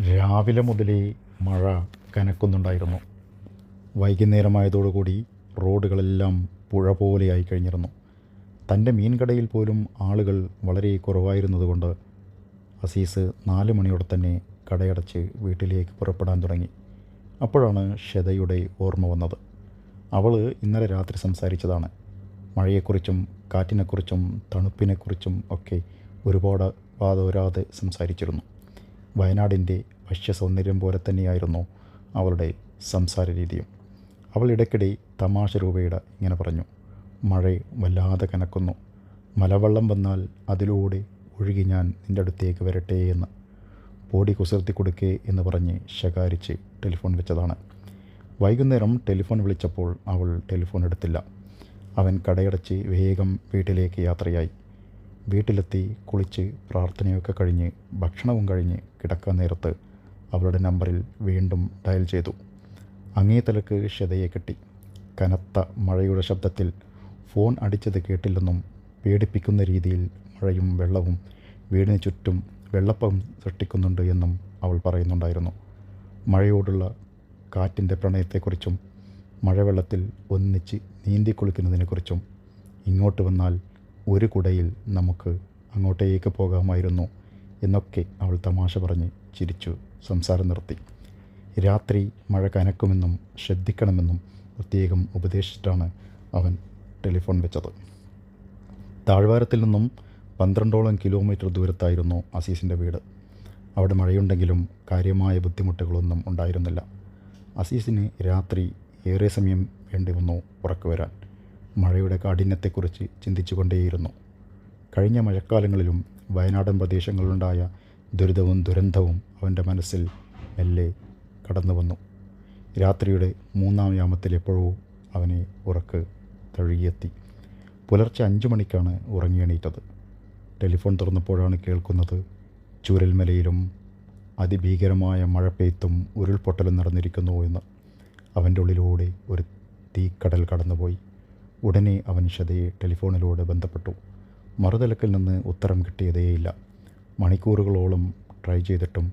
രാവിലെ മുതലേ മഴ കനക്കുന്നുണ്ടായിരുന്നു. വൈകുന്നേരമായതോടുകൂടി റോഡുകളെല്ലാം പുഴ പോലെയായി കഴിഞ്ഞിരുന്നു തന്റെ മീൻകടയിൽ പോലും ആളുകൾ വളരെ കുറവായിരുന്നതുകൊണ്ട് അസീസ് നാല് മണിയോടെ തന്നെ കടയടച്ച് വീട്ടിലേക്ക് പുറപ്പെടാൻ തുടങ്ങി. അപ്പോഴാണ് ഷെതയുടെ ഓർമ്മ വന്നത്. അവൾ ഇന്നലെ രാത്രി സംസാരിച്ചതാണ്. മഴയെക്കുറിച്ചും കാറ്റിനെക്കുറിച്ചും തണുപ്പിനെക്കുറിച്ചും ഒക്കെ ഒരുപാട് വാതോരാതെ സംസാരിച്ചിരുന്നു. വയനാടിന്റെ വശ്യ സൗന്ദര്യം പോലെ തന്നെയായിരുന്നു അവളുടെ സംസാര രീതിയും അവൾ ഇടയ്ക്കിടെ തമാശ രൂപയുടെ ഇങ്ങനെ പറഞ്ഞു മഴ വല്ലാതെ കനക്കുന്നു. മലവെള്ളം വന്നാൽ അതിലൂടെ ഒഴുകി ഞാൻ നിന്റെ അടുത്തേക്ക് വരട്ടെ എന്ന്. പൊടി കുസൃത്തി കൊടുക്കേ എന്ന് പറഞ്ഞ് ശകാരിച്ച് ടെലിഫോൺ വെച്ചതാണ്. വൈകുന്നേരം ടെലിഫോൺ വിളിച്ചപ്പോൾ അവൾ ടെലിഫോൺ എടുത്തില്ല. അവൻ കടയടച്ച് വേഗം വീട്ടിലേക്ക് യാത്രയായി. വീട്ടിലെത്തി കുളിച്ച് പ്രാർത്ഥനയൊക്കെ കഴിഞ്ഞ് ഭക്ഷണവും കഴിഞ്ഞ് കിടക്കാൻ നേരത്ത് അവളുടെ നമ്പറിൽ വീണ്ടും ഡയൽ ചെയ്തു. അങ്ങേ തലക്ക് ക്ഷതയെ കിട്ടി. കനത്ത മഴയുടെ ശബ്ദത്തിൽ ഫോൺ അടിച്ചത് കേട്ടില്ലെന്നും പേടിപ്പിക്കുന്ന രീതിയിൽ മഴയും വെള്ളവും വീടിന് ചുറ്റും വെള്ളപ്പം സൃഷ്ടിക്കുന്നുണ്ട് എന്നും അവൾ പറയുന്നുണ്ടായിരുന്നു. മഴയോടുള്ള കാറ്റിന്റെ പ്രണയത്തെക്കുറിച്ചും മഴവെള്ളത്തിൽ ഒന്നിച്ച് നീന്തി കുളിക്കുന്നതിനെക്കുറിച്ചും ഇങ്ങോട്ട് വന്നാൽ ഒരു കുടയിൽ നമുക്ക് അങ്ങോട്ടേക്ക് പോകാമായിരുന്നു എന്നൊക്കെ അവൾ തമാശ പറഞ്ഞ് ചിരിച്ചു സംസാരം നിർത്തി. രാത്രി മഴ കനക്കുമെന്നും ശ്രദ്ധിക്കണമെന്നും പ്രത്യേകം ഉപദേശിച്ചിട്ടാണ് അവൻ ടെലിഫോൺ വെച്ചത്. താഴ്വാരത്തിൽ നിന്നും പന്ത്രണ്ടോളം കിലോമീറ്റർ ദൂരത്തായിരുന്നു അസീസിന്റെ വീട്. അവിടെ മഴയുണ്ടെങ്കിലും കാര്യമായ ബുദ്ധിമുട്ടുകളൊന്നും ഉണ്ടായിരുന്നില്ല. അസീസിന് രാത്രി ഏറെ സമയം വേണ്ടി വന്നു ഉറക്കു വരാൻ. മഴയുടെ കാഠിന്യത്തെക്കുറിച്ച് ചിന്തിച്ചുകൊണ്ടേയിരുന്നു. കഴിഞ്ഞ മഴക്കാലങ്ങളിലും വയനാടൻ പ്രദേശങ്ങളിലുണ്ടായ ദുരിതവും ദുരന്തവും അവന്റെ മനസ്സിൽ മെല്ലെ കടന്നു വന്നു. രാത്രിയുടെ മൂന്നാം യാമത്തിൽ എപ്പോഴോ അവനെ ഉറക്ക് തഴുകിയെത്തി. പുലർച്ചെ അഞ്ചു മണിക്കാണ് ഉറങ്ങിയെണീറ്റത്. ടെലിഫോൺ തുറന്നപ്പോഴാണ് കേൾക്കുന്നത് ചൂരൽമലയിലും അതിഭീകരമായ മഴപ്പെയ്ത്തും ഉരുൾപൊട്ടലും നടന്നിരിക്കുന്നു എന്ന്. അവന്റെ ഉള്ളിലൂടെ ഒരു തീക്കടൽ കടന്നുപോയി. ഉടനെ അവൻ ഷതയെ ടെലിഫോണിലൂടെ ബന്ധപ്പെട്ടു. മറുതലക്കിൽ നിന്ന് ഉത്തരം കിട്ടിയതേയില്ല. മണിക്കൂറുകളോളം ട്രൈ ചെയ്തിട്ടും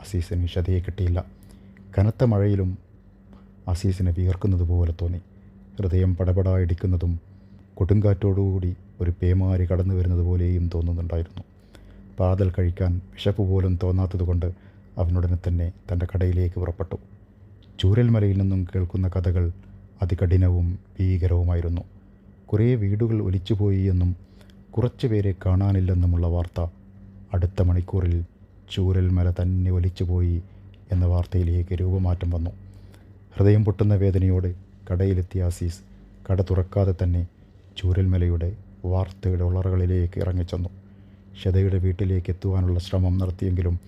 അസീസിന് ഷതയെ കിട്ടിയില്ല. കനത്ത മഴയിലും അസീസിനെ വിയർക്കുന്നത് പോലെ തോന്നി. ഹൃദയം പടപടാ ഇടിക്കുന്നതും കൊടുങ്കാറ്റോടുകൂടി ഒരു പേമാരി കടന്നു വരുന്നത് പോലെയും തോന്നുന്നുണ്ടായിരുന്നു. പാതൽ കഴിക്കാൻ വിശപ്പ് പോലും തോന്നാത്തതുകൊണ്ട് അവനുടനെ തന്നെ തന്റെ കടയിലേക്ക് പുറപ്പെട്ടു. ചൂരൽമലയിൽ നിന്നും കേൾക്കുന്ന കഥകൾ അതികഠിനവും ഭീകരവുമായിരുന്നു. കുറേ വീടുകൾ ഒലിച്ചുപോയി എന്നും കുറച്ച് പേരെ കാണാനില്ലെന്നുമുള്ള വാർത്ത അടുത്ത മണിക്കൂറിൽ ചൂരൽമല തന്നെ ഒലിച്ചുപോയി എന്ന വാർത്തയിലേക്ക് രൂപമാറ്റം വന്നു. ഹൃദയം പൊട്ടുന്ന വേദനയോടെ കടയിലെത്തിയ ആസീസ് കട തുറക്കാതെ തന്നെ ചൂരൽമലയുടെ വാർത്തയുടെ ഉളറകളിലേക്ക് ഇറങ്ങിച്ചെന്നു. ഷതയുടെ വീട്ടിലേക്ക് എത്തുവാനുള്ള ശ്രമം നടത്തിയെങ്കിലും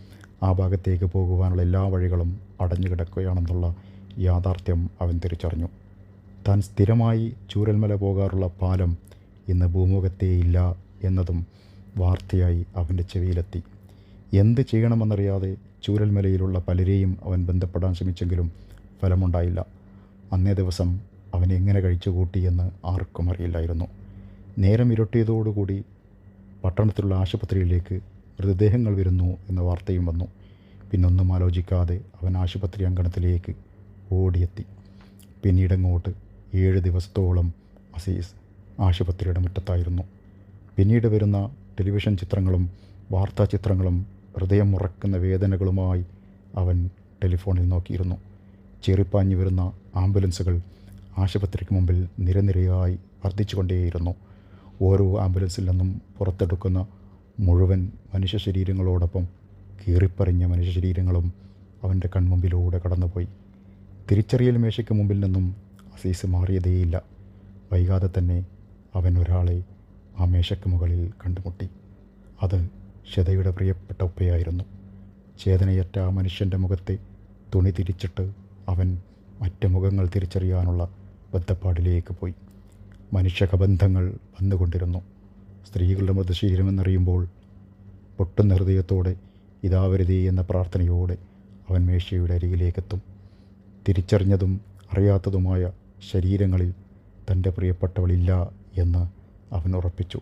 ആ ഭാഗത്തേക്ക് പോകുവാനുള്ള എല്ലാ വഴികളും അടഞ്ഞു കിടക്കുകയാണെന്നുള്ള യാഥാർത്ഥ്യം അവൻ തിരിച്ചറിഞ്ഞു. താൻ സ്ഥിരമായി ചൂരൽമല പോകാറുള്ള പാലം ഇന്ന് ഭൂമുഖത്തേയില്ല എന്നതും വാർത്തയായി അവന്റെ ചെവിയിലെത്തി. എന്ത് ചെയ്യണമെന്നറിയാതെ ചൂരൽമലയിലുള്ള പലരെയും അവൻ ബന്ധപ്പെടാൻ ശ്രമിച്ചെങ്കിലും ഫലമുണ്ടായില്ല. അന്നേ ദിവസം അവൻ എങ്ങനെ കഴിച്ചുകൂട്ടിയെന്ന് ആർക്കും അറിയില്ലായിരുന്നു. നേരം ഇരുട്ടിയതോടുകൂടി പട്ടണത്തിലുള്ള ആശുപത്രിയിലേക്ക് മൃതദേഹങ്ങൾ വരുന്നു എന്ന വാർത്തയും വന്നു. പിന്നൊന്നും ആലോചിക്കാതെ അവൻ ആശുപത്രി അങ്കണത്തിലേക്ക് ഓടിയെത്തി. പിന്നീടങ്ങോട്ട് ഏഴ് ദിവസത്തോളം അസീസ് ആശുപത്രിയുടെ മുറ്റത്തായിരുന്നു. പിന്നീട് വരുന്ന ടെലിവിഷൻ ചിത്രങ്ങളും വാർത്താ ചിത്രങ്ങളും ഹൃദയം ഉറക്കുന്ന വേദനകളുമായി അവൻ ടെലിഫോണിൽ നോക്കിയിരുന്നു. ചെറിപ്പാഞ്ഞു വരുന്ന ആംബുലൻസുകൾ ആശുപത്രിക്ക് മുമ്പിൽ നിരനിരയായി വർദ്ധിച്ചുകൊണ്ടേയിരുന്നു. ഓരോ ആംബുലൻസിൽ നിന്നും പുറത്തെടുക്കുന്ന മുഴുവൻ മനുഷ്യ ശരീരങ്ങളോടൊപ്പം കീറിപ്പറിഞ്ഞ മനുഷ്യ ശരീരങ്ങളും അവന്റെ കൺമുമ്പിലൂടെ കടന്നുപോയി. തിരിച്ചറിയൽ മേശയ്ക്ക് മുമ്പിൽ നിന്നും അസീസ് മാറിയതേയില്ല. വൈകാതെ തന്നെ അവൻ ഒരാളെ ആ മേശയ്ക്ക് മുകളിൽ കണ്ടുമുട്ടി. അത് ശതയുടെ പ്രിയപ്പെട്ട ഉപ്പയായിരുന്നു. ചേതനയറ്റ ആ മനുഷ്യന്റെ മുഖത്തെ തുണി തിരിച്ചിട്ട് അവൻ മറ്റു മുഖങ്ങൾ തിരിച്ചറിയാനുള്ള ബദ്ധപ്പാടിലേക്ക് പോയി. മനുഷ്യകബന്ധങ്ങൾ വന്നുകൊണ്ടിരുന്നു. സ്ത്രീകളുടെ മൃതശീലമെന്നറിയുമ്പോൾ പൊട്ടുന്ന ഹൃദയത്തോടെ ഇതാവരുതേ എന്ന പ്രാർത്ഥനയോടെ അവൻ മേശയുടെ അരികിലേക്കെത്തും. തിരിച്ചറിഞ്ഞതും അറിയാത്തതുമായ ശരീരങ്ങളിൽ തന്റെ പ്രിയപ്പെട്ടവളില്ല എന്ന് അവൻ ഉറപ്പിച്ചു.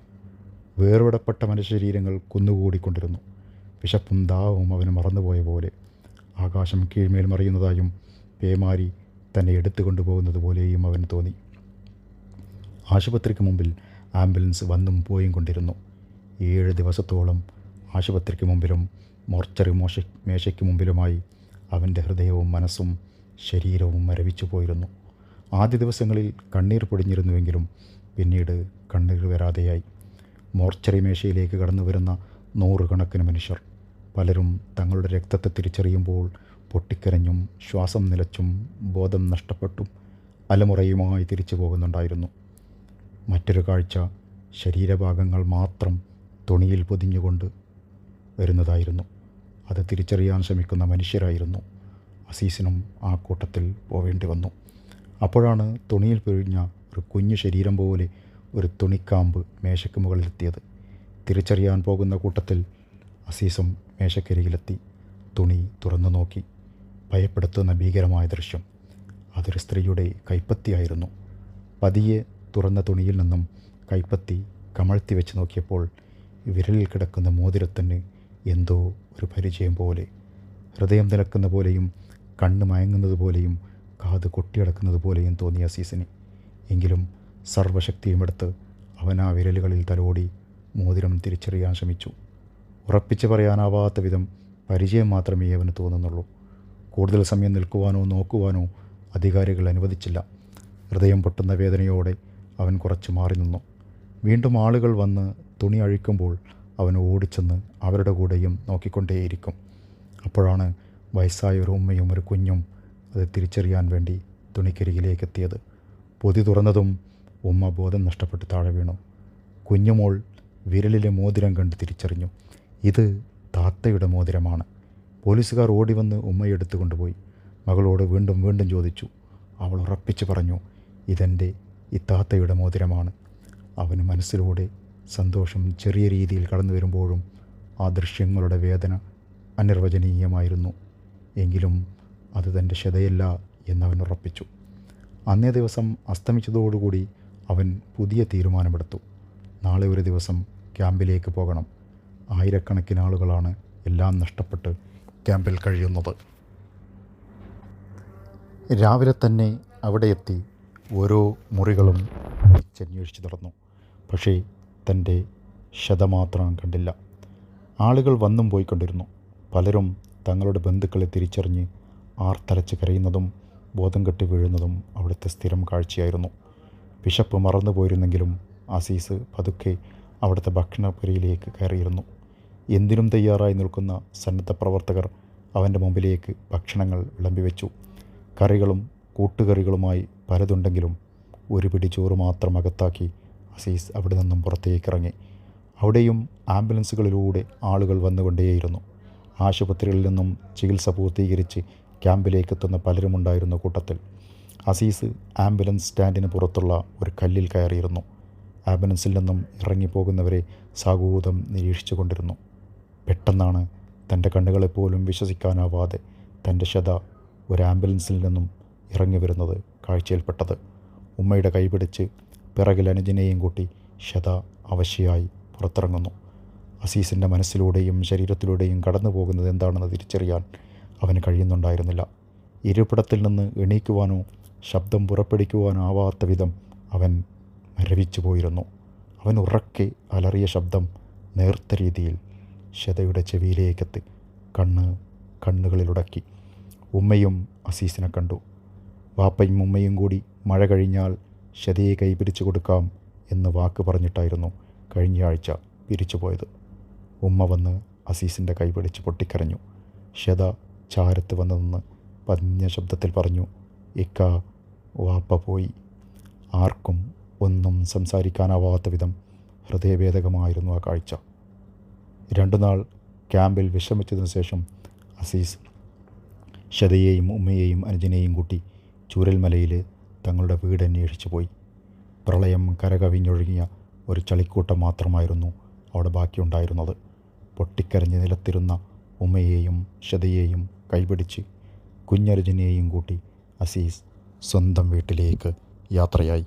വേർവിടപ്പെട്ട മനുഷ്യശരീരങ്ങൾ കുന്നുകൂടിക്കൊണ്ടിരുന്നു. വിശപ്പും ദാഹവും അവന് മറന്നുപോയ പോലെ ആകാശം കീഴ്മേൽ മറിയുന്നതായും പേമാരി തന്നെ എടുത്തുകൊണ്ടു പോകുന്നത് പോലെയും അവന് തോന്നി. ആശുപത്രിക്ക് മുമ്പിൽ ആംബുലൻസ് വന്നും പോയും കൊണ്ടിരുന്നു. ഏഴ് ദിവസത്തോളം ആശുപത്രിക്ക് മുമ്പിലും മോർച്ചറി മോശ മേശയ്ക്ക് മുമ്പിലുമായി അവന്റെ ഹൃദയവും മനസ്സും ശരീരവും മരവിച്ചു പോയിരുന്നു. ആദ്യ ദിവസങ്ങളിൽ കണ്ണീർ പൊടിഞ്ഞിരുന്നുവെങ്കിലും പിന്നീട് കണ്ണീർ വരാതെയായി. മോർച്ചറി മേശയിലേക്ക് കടന്നു വരുന്ന നൂറുകണക്കിന് മനുഷ്യർ. പലരും തങ്ങളുടെ രക്തത്തെ തിരിച്ചറിയുമ്പോൾ പൊട്ടിക്കരഞ്ഞും ശ്വാസം നിലച്ചും ബോധം നഷ്ടപ്പെട്ടും അലമുറയുമായി തിരിച്ചു പോകുന്നുണ്ടായിരുന്നു. മറ്റൊരു കാഴ്ച ശരീരഭാഗങ്ങൾ മാത്രം തുണിയിൽ പൊതിഞ്ഞുകൊണ്ട് വരുന്നതായിരുന്നു. അത് തിരിച്ചറിയാൻ ശ്രമിക്കുന്ന മനുഷ്യരായിരുന്നു. അസീസിനും ആ കൂട്ടത്തിൽ പോവേണ്ടി വന്നു. അപ്പോഴാണ് തുണിയിൽ പിഴിഞ്ഞ ഒരു കുഞ്ഞു ശരീരം പോലെ ഒരു തുണിക്കാമ്പ് മേശയ്ക്ക് മുകളിലെത്തിയത്. തിരിച്ചറിയാൻ പോകുന്ന കൂട്ടത്തിൽ അസീസും മേശക്കരികിലെത്തി തുണി തുറന്നു നോക്കി. ഭയപ്പെടുത്തുന്ന ഭീകരമായ ദൃശ്യം. അതൊരു സ്ത്രീയുടെ കൈപ്പത്തിയായിരുന്നു പതിയെ തുറന്ന തുണിയിൽ നിന്നും കൈപ്പത്തി കമഴ്ത്തി വെച്ച് നോക്കിയപ്പോൾ വിരലിൽ കിടക്കുന്ന മോതിരത്തിന് എന്തോ ഒരു പരിചയം പോലെ. ഹൃദയം നിലക്കുന്ന പോലെയും കണ്ണ് മയങ്ങുന്നത് പോലെയും കാത് കൊട്ടിയടക്കുന്നത് പോലെയും തോന്നിയ അസീസിന്. എങ്കിലും സർവശക്തിയും എടുത്ത് അവൻ ആ വിരലുകളിൽ തലോടി മോതിരം തിരിച്ചറിയാൻ ശ്രമിച്ചു. ഉറപ്പിച്ച് പറയാനാവാത്ത വിധം പരിചയം മാത്രമേ അവന് തോന്നുന്നുള്ളൂ. കൂടുതൽ സമയം നിൽക്കുവാനോ നോക്കുവാനോ അധികാരികൾ അനുവദിച്ചില്ല. ഹൃദയം പൊട്ടുന്ന വേദനയോടെ അവൻ കുറച്ച് മാറി നിന്നു. വീണ്ടും ആളുകൾ വന്ന് തുണി അഴിക്കുമ്പോൾ അവൻ ഓടിച്ചെന്ന് അവരുടെ കൂടെയും നോക്കിക്കൊണ്ടേയിരിക്കും. അപ്പോഴാണ് വയസ്സായ ഒരു ഉമ്മയും ഒരു കുഞ്ഞും അത് തിരിച്ചറിയാൻ വേണ്ടി തുണിക്കരികിലേക്കെത്തിയത്. പൊതി തുറന്നതും ഉമ്മ ബോധം നഷ്ടപ്പെട്ട് താഴെ വീണു. കുഞ്ഞുമോൾ വിരലിലെ മോതിരം കണ്ട് തിരിച്ചറിഞ്ഞു. ഇത് താത്തയുടെ മോതിരമാണ്. പോലീസുകാർ ഓടി വന്ന് ഉമ്മയെ എടുത്തു കൊണ്ടുപോയി. മകളോട് വീണ്ടും വീണ്ടും ചോദിച്ചു. അവൾ ഉറപ്പിച്ച് പറഞ്ഞു ഇതെന്റെ ഇത്താത്തയുടെ താത്തയുടെ മോതിരമാണ്. അവന് മനസ്സിലൂടെ സന്തോഷം ചെറിയ രീതിയിൽ കടന്നു വരുമ്പോഴും ആ ദൃശ്യങ്ങളുടെ വേദന അനിർവചനീയമായിരുന്നു. എങ്കിലും അത് തന്റെ ക്ഷതയല്ല എന്നവൻ ഉറപ്പിച്ചു. അന്നേ ദിവസം അസ്തമിച്ചതോടുകൂടി അവൻ പുതിയ തീരുമാനമെടുത്തു. നാളെ ഒരു ദിവസം ക്യാമ്പിലേക്ക് പോകണം. ആയിരക്കണക്കിന് ആളുകളാണ് എല്ലാം നഷ്ടപ്പെട്ട് ക്യാമ്പിൽ കഴിയുന്നത്. രാവിലെ തന്നെ അവിടെ എത്തി ഓരോ മുറികളും ചെന്വേഷിച്ച് നടന്നു. പക്ഷേ തന്റെ ശതമാത്രം കണ്ടില്ല. ആളുകൾ വന്നും പോയിക്കൊണ്ടിരുന്നു. പലരും തങ്ങളുടെ ബന്ധുക്കളെ തിരിച്ചറിഞ്ഞ് ആർത്തലച്ച് കരയുന്നതും ബോധം കെട്ടി വീഴുന്നതും അവിടുത്തെ സ്ഥിരം കാഴ്ചയായിരുന്നു. വിശപ്പ് മറന്നു പോയിരുന്നെങ്കിലും അസീസ് പതുക്കെ അവിടുത്തെ ഭക്ഷണപുരയിലേക്ക് കയറിയിരുന്നു. എന്തിനും തയ്യാറായി നിൽക്കുന്ന സന്നദ്ധ പ്രവർത്തകർ അവന്റെ മുമ്പിലേക്ക് ഭക്ഷണങ്ങൾ വിളമ്പി വെച്ചു കറികളും കൂട്ടുകറികളുമായി പലതുണ്ടെങ്കിലും ഒരു പിടി ചോറ് മാത്രം അകത്താക്കി അസീസ് അവിടെ നിന്നും പുറത്തേക്ക് ഇറങ്ങി അവിടെയും ആംബുലൻസുകളിലൂടെ ആളുകൾ വന്നുകൊണ്ടേയിരുന്നു. ആശുപത്രികളിൽ നിന്നും ചികിത്സ പൂർത്തീകരിച്ച് ക്യാമ്പിലേക്ക് എത്തുന്ന പലരുമുണ്ടായിരുന്ന കൂട്ടത്തിൽ അസീസ് ആംബുലൻസ് സ്റ്റാൻഡിന് പുറത്തുള്ള ഒരു കല്ലിൽ കയറിയിരുന്നു. ആംബുലൻസിൽ നിന്നും ഇറങ്ങിപ്പോകുന്നവരെ സാഗൂതം നിരീക്ഷിച്ചു കൊണ്ടിരുന്നു പെട്ടെന്നാണ് തന്റെ കണ്ണുകളെപ്പോലും വിശ്വസിക്കാനാവാതെ തന്റെ ശത ഒരു ആംബുലൻസിൽ നിന്നും ഇറങ്ങി വരുന്നത് കാഴ്ചയിൽപ്പെട്ടത്. ഉമ്മയുടെ കൈപിടിച്ച് പിറകിൽ അനുജനെയും കൂട്ടി ശത അവശയായി പുറത്തിറങ്ങുന്നു. അസീസിന്റെ മനസ്സിലൂടെയും ശരീരത്തിലൂടെയും കടന്നു പോകുന്നത് എന്താണെന്ന് തിരിച്ചറിയാൻ അവന് കഴിയുന്നുണ്ടായിരുന്നില്ല. ഇരിപ്പിടത്തിൽ നിന്ന് എണീക്കുവാനോ ശബ്ദം പുറപ്പെടുവിക്കുവാനോ ആവാത്ത വിധം അവൻ മരവിച്ചു പോയിരുന്നു. അവൻ ഉറക്കെ അലറിയ ശബ്ദം നേർത്ത രീതിയിൽ ശതയുടെ ചെവിയിലേക്കെത്തി കണ്ണ് കണ്ണുകളിലുടക്കി. ഉമ്മയും അസീസിനെ കണ്ടു. വാപ്പയും ഉമ്മയും കൂടി മഴ കഴിഞ്ഞാൽ ശതയെ കൈപിടിച്ചു കൊടുക്കാം എന്ന് വാക്ക് പറഞ്ഞിട്ടായിരുന്നു കഴിഞ്ഞ ആഴ്ച പിരിച്ചുപോയത്. ഉമ്മ വന്ന് അസീസിന്റെ കൈപിടിച്ച് പൊട്ടിക്കരഞ്ഞു. ശത ചാരത്ത് വന്നു നിന്ന് പതിഞ്ഞ ശബ്ദത്തിൽ പറഞ്ഞു. ഇക്ക വാപ്പ പോയി. ആർക്കും ഒന്നും സംസാരിക്കാനാവാത്ത വിധം ഹൃദയഭേദകമായിരുന്നു ആ കാഴ്ച. രണ്ടു നാൾ ക്യാമ്പിൽ വിശ്രമിച്ചതിനു ശേഷം അസീസ് ശതയെയും ഉമ്മയെയും അനുജനെയും കൂട്ടി ചൂരൽമലയിൽ തങ്ങളുടെ വീട് അന്വേഷിച്ചു പോയി. പ്രളയം കരകവിഞ്ഞൊഴുകിയ ഒരു ചളിക്കൂട്ടം മാത്രമായിരുന്നു അവിടെ ബാക്കിയുണ്ടായിരുന്നത്. പൊട്ടിക്കരഞ്ഞ് നിലത്തിരുന്ന ഉമ്മയെയും ശതയെയും കൈപിടിച്ച് കുഞ്ഞർജനെയും കൂട്ടി അസീസ് സ്വന്തം വീട്ടിലേക്ക് യാത്രയായി.